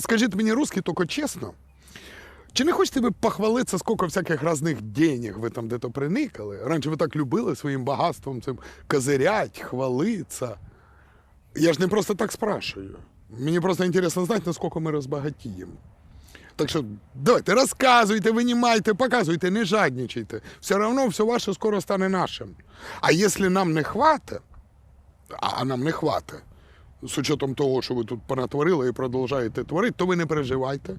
Скажіть мені, русский, тільки чесно. Чи не хочете ви похвалитися, скільки всяких різних денег ви там де-то приникали? Раніше ви так любили своїм багатством цим козирять, хвалитися. Я ж не просто так спрашиваю. Мені просто інтересно знати, наскільки ми розбагатіємо. Так що давайте, розказуйте, винімайте, показуйте, не жадничайте. Все одно все ваше скоро стане нашим. А якщо нам не хватить, а нам не хватить, з учетом того, що ви тут понатворили і продовжуєте творити, то ви не переживайте.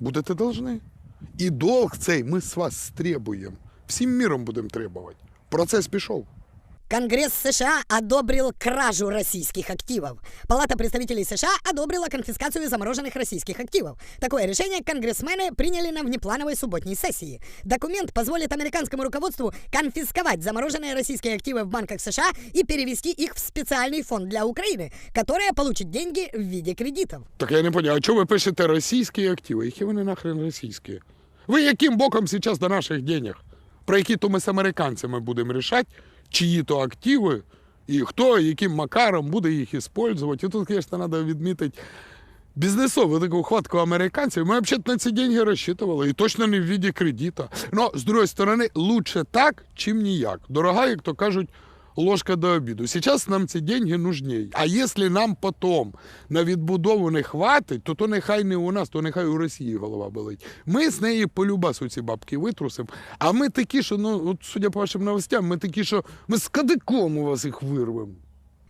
Будете должны. І долг цей ми з вас стребуємо. Всім міром будемо требувати. Процес пішов. Конгресс США одобрил кражу российских активов. Палата представителей США одобрила конфискацию замороженных российских активов. Такое решение конгрессмены приняли на внеплановой субботней сессии. Документ позволит американскому руководству конфисковать замороженные российские активы в банках США и перевести их в специальный фонд для Украины, которая получит деньги в виде кредитов. Так я не поняв, а чого ви пишете російські активи? Які вони нахрен російські? Ви яким боком зараз до наших денег? Про які то ми з американцями будемо рішати, Чиї то активи, і хто, яким макаром буде їх використовувати. І тут, звісно, треба відмітити бізнесову таку хватку американців. Ми взагалі на ці деньги розчитували, і точно не в виді кредита. Ну, з іншої сторони, лучше так, чим ніяк. Дорога, як то кажуть, ложка до обіду. Сейчас нам ці деньги нужней. А якщо нам потом на відбудову не хватить, то то нехай не у нас, то нехай у Росії голова болить. Ми з неї по любасу ці бабки витрусимо. А ми такі, що, ну, от судя по вашим новостям, ми такі, що ми з кадиком у вас їх вирвемо.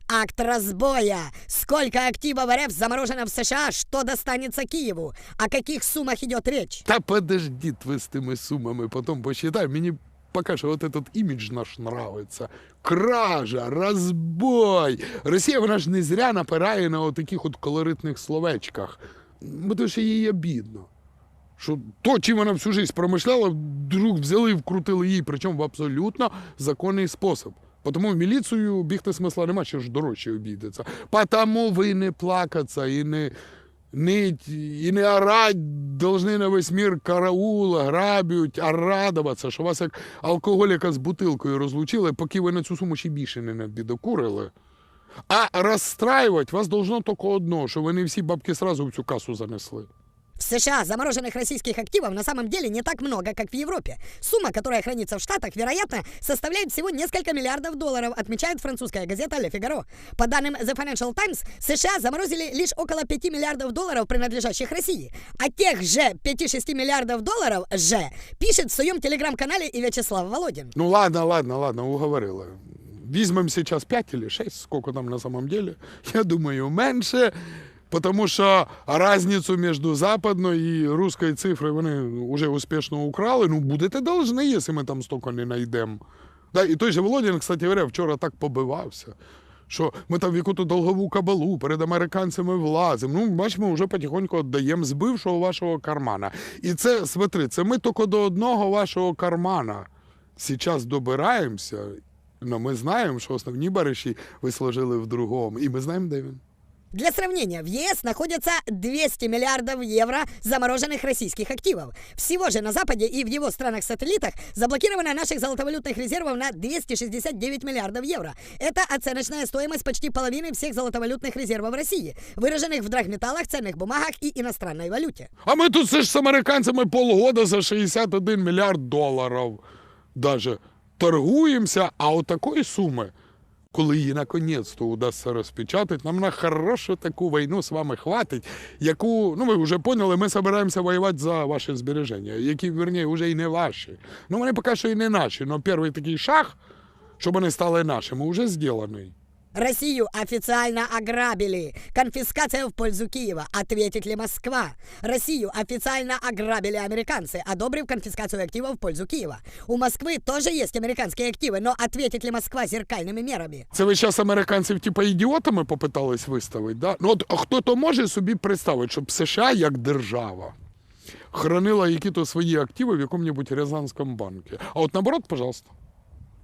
Акт разбоя. Сколько активов РФ заморожено в США, что достанется Киеву? О каких суммах идет речь? Та подождіть ви з тими сумами, потім посчитай. Мені поки що от этот імідж наш нравиться. Кража, розбой. Росія вона ж не зря напирає на таких от колоритних словечках. Бо то що їй обідно. Що то, чим вона всю життя промишляла, вдруг взяли і вкрутили їй, причому в абсолютно законний спосіб. Тому в міліцію бігти смисла нема, що ж дорожче обійдеться. Потому ви не плакаться і не ныть, і не орать должны на весь мир караула, грабють, а радуватися, що вас як алкоголіка з бутилкою розлучили, поки ви на цю суму ще більше не надбідокурили. А розстраювати вас должно тільки одно, що вони всі бабки сразу в цю касу занесли. В США замороженных российских активов на самом деле не так много, как в Европе. Сумма, которая хранится в Штатах, вероятно, составляет всего несколько миллиардов долларов, отмечает французская газета Le Figaro. По данным The Financial Times, США заморозили лишь около 5 миллиардов долларов, принадлежащих России. А тех же 5-6 миллиардов долларов же пишет в своем телеграм-канале и Вячеслав Володин. Ну ладно, ладно, ладно, уговорили. Візьмемо сейчас 5 или 6, сколько там на самом деле. Я думаю, менше. Потому що разницю між западною і русською цифрою вони вже успішно украли. Ну, будете должны, якщо ми там стільки не знайдемо. Да, і той же Володін, кстати говоря, вчора так побивався, що ми там в яку-то долгову кабалу перед американцями влазимо. Ну, бачимо, вже потихоньку віддаємо з бившого вашого кармана. І це, смотри, це ми тільки до одного вашого кармана. Сейчас добираємося, але ми знаємо, що основні бариші ви сложили в другому. І ми знаємо, де він. Для сравнения, в ЕС находятся 200 миллиардов евро замороженных российских активов. Всего же на Западе и в его странах-сателлитах заблокировано наших золотовалютных резервов на 269 миллиардов евро. Это оценочная стоимость почти половины всех золотовалютных резервов России, выраженных в драгметаллах, ценных бумагах и иностранной валюте. А ми тут все ж з американцями полгода за 61 мільярд доларів даже торгуємося, а от такої суми, коли її наконець-то удасться розпечатати, нам на хорошу таку війну з вами хватить, яку, ну ви вже поняли, ми збираємося воювати за ваші збереження, які, верні, вже і не ваші. Ну вони поки що і не наші, але перший такий шаг, щоб вони стали нашими, вже зроблений. Россию официально ограбили. Конфискация в пользу Киева. Ответит ли Москва? Россию официально ограбили американцы, одобрив конфискацию активов в пользу Киева. У Москвы тоже есть американские активы, но ответит ли Москва зеркальными мерами? Це ви зараз американців типа ідіотами попитались виставити, да? Ну от хто то може собі представити, щоб США як держава хранила які-то свої активи в якому-небудь Рязанському банку. А от наоборот, пожалуйста.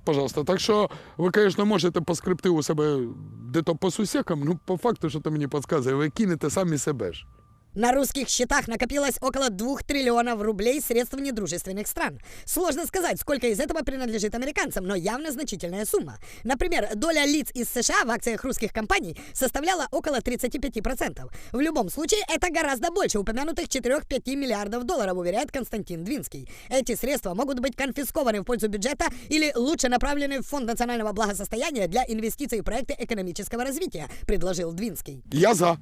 Пожалуйста. Так що ви, звісно, можете поскрипти у себе де-то по сусекам, ну по факту, що то мені підказує, ви кинете самі себе ж. На русских счетах накопилось около 2 триллионов рублей средств недружественных стран. Сложно сказать, сколько из этого принадлежит американцам, но явно значительная сумма. Например, доля лиц из США в акциях русских компаний составляла около 35%. В любом случае, это гораздо больше упомянутых 4-5 миллиардов долларов, уверяет Константин Двинский. Эти средства могут быть конфискованы в пользу бюджета или лучше направлены в Фонд национального благосостояния для инвестиций в проекты экономического развития, предложил Двинский. Я за.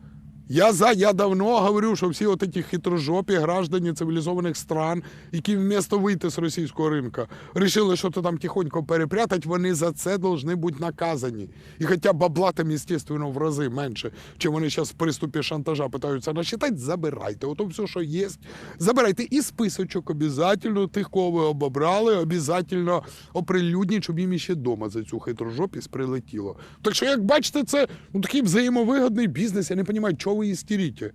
Я за, я давно говорю, що всі от ці хитрожопі граждані цивілізованих стран, які вмісто вийти з російського ринка, рішили, що то там тихонько перепрятати, вони за це повинні бути наказані. І хоча бабла там, звісно, в рази менше, чим вони зараз в приступі шантажа питаються насчитати, забирайте. Ото все, що є, забирайте. І списочок обов'язково тих, кого ви обобрали, обов'язково оприлюдніть, щоб їм іще дома за цю хитрожопість прилетіло. Так що, як бачите, це ну, такий взаємовигодний бізнес. Я не розумію, чого ви істерите.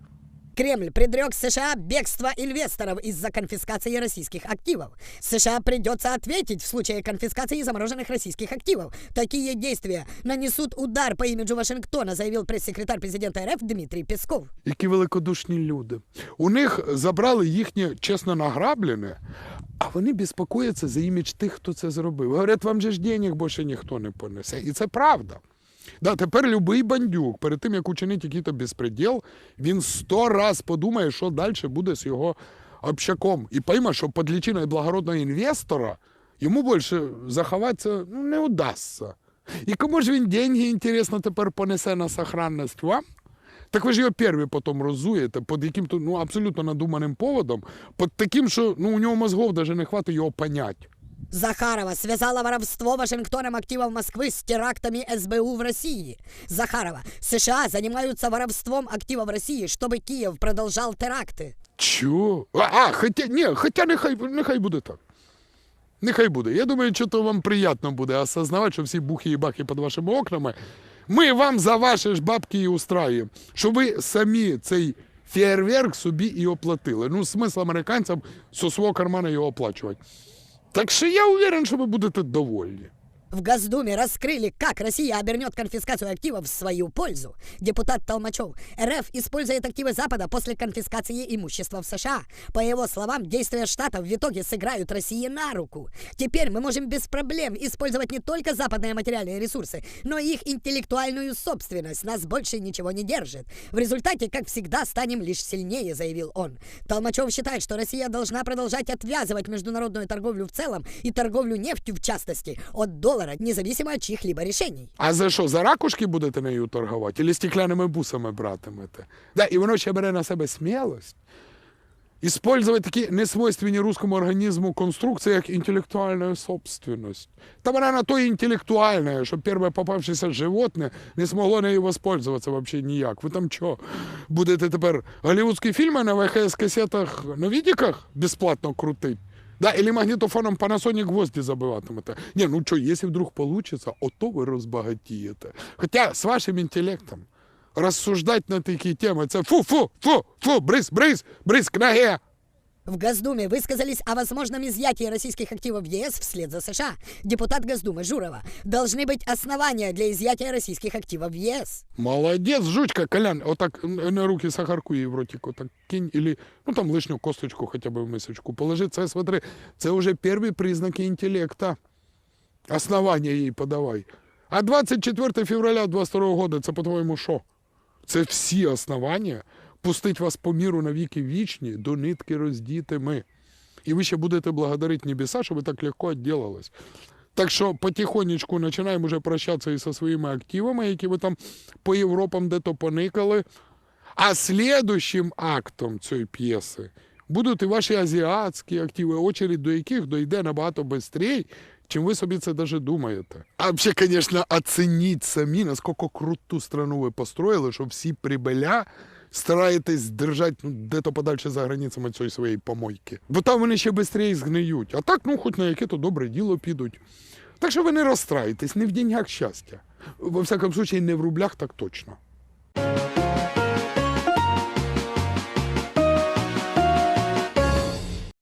Кремль предрек США бегство инвесторов из-за конфискации российских активов. США придется ответить в случае конфискации замороженных российских активов. Такие действия нанесут удар по имиджу Вашингтона, заявил пресс-секретарь президента РФ Дмитрий Песков. Які великодушні люди. У них забрали їхнє чесно награблене, а вони безпокояться за імідж тих, хто це зробив. Говорять, вам же ж денег більше ніхто не понесе. І це правда. Да, тепер любий бандюк, перед тим, як учинить якийсь безпреділ, він сто раз подумає, що далі буде з його общаком. І пойме, що під лічиною благородного інвестора йому більше заховатися ну, не удасться. І кому ж він деньги, інтересно, тепер понесе на сохранність вам? Так ви ж його перві потім розуєте під яким-то ну, абсолютно надуманим поводом, під таким, що ну, у нього мозгов навіть не хватить його понять. Захарова связала воровство Вашингтоном активов Москвы с терактами СБУ в России. Захарова, США занимаются воровством активов России, чтобы Киев продолжал теракты. Чого? А, а хоча, ні, хоча нехай, нехай буде так. Нехай буде. Я думаю, що то вам приємно буде осознавати, що всі бухи і бахи під вашими окнами. Ми вам за ваші ж бабки і устраємо, що ви самі цей фейерверк собі і оплатили. Ну, смисл американцям зі свого кармана його оплачувати. Так що я уверен, що ви будете довольні. В Госдуме раскрыли, как Россия обернет конфискацию активов в свою пользу. Депутат Толмачев. РФ использует активы Запада после конфискации имущества в США. По его словам, действия Штатов в итоге сыграют России на руку. Теперь мы можем без проблем использовать не только западные материальные ресурсы, но и их интеллектуальную собственность. Нас больше ничего не держит. В результате, как всегда, станем лишь сильнее, заявил он. Толмачев считает, что Россия должна продолжать отвязывать международную торговлю в целом и торговлю нефтью в частности от доллара, независимо от чьих-либо решений. А за що? За ракушки будете нею торгувати? Или стеклянними бусами братимете? Да, і воно ще бере на себе смілость. Использовать такі несвойственні русскому організму конструкції, як інтелектуальна собственность. Та вона на то інтелектуальна, щоб перше попавшееся животне не змогло нею воспользуватися вообще ніяк. Ви там що, будете тепер голівудські фільми на ВХС-касетах на відіках безплатно крутить? Да, или магнітофоном Panasonic гвозді забиватимете. Ні, ну що, якщо вдруг получится, ото ви розбагатієте. Хоча з вашим інтелектом розсуждати на такі теми, це фу-фу, фу, фу, бриз, бриз, бриз к ноге. В Госдуме высказались о возможном изъятии российских активов в ЕС вслед за США. Депутат Госдумы Журова. Должны быть основания для изъятия российских активов в ЕС. Молодець, жучка, Колян, отак на руки сахарку їй в ротик, отак кинь, или, ну там лишню косточку хоча б в мисочку положи, це смотри, це вже перші признаки інтелекта. Основання їй подавай. А 24 февраля 22 года, це по-твоєму що? Це всі основання пустить вас по міру на віки вічні, до нитки роздітими. І ви ще будете благодарити небеса, що ви так легко відділились. Так що потихонечку починаємо вже прощатися із зі своїми активами, які ви там по Європам де-то поникали. А слідущим актом цієї п'єси будуть і ваші азіатські активи, очередь до яких дойде набагато швидше, чим ви собі це даже думаєте. А взагалі, звісно, оцініть самі, наскільки круту страну ви построїли, що всі прибиля стараєтесь держати ну, де-то подальше за границями цієї своєї помойки. Бо там вони ще швидше згниють. А так, ну, хоч на яке-то добре діло підуть. Так що ви не розстраюйтесь, не в деньгах щастя. Во всякому случае, не в рублях, так точно.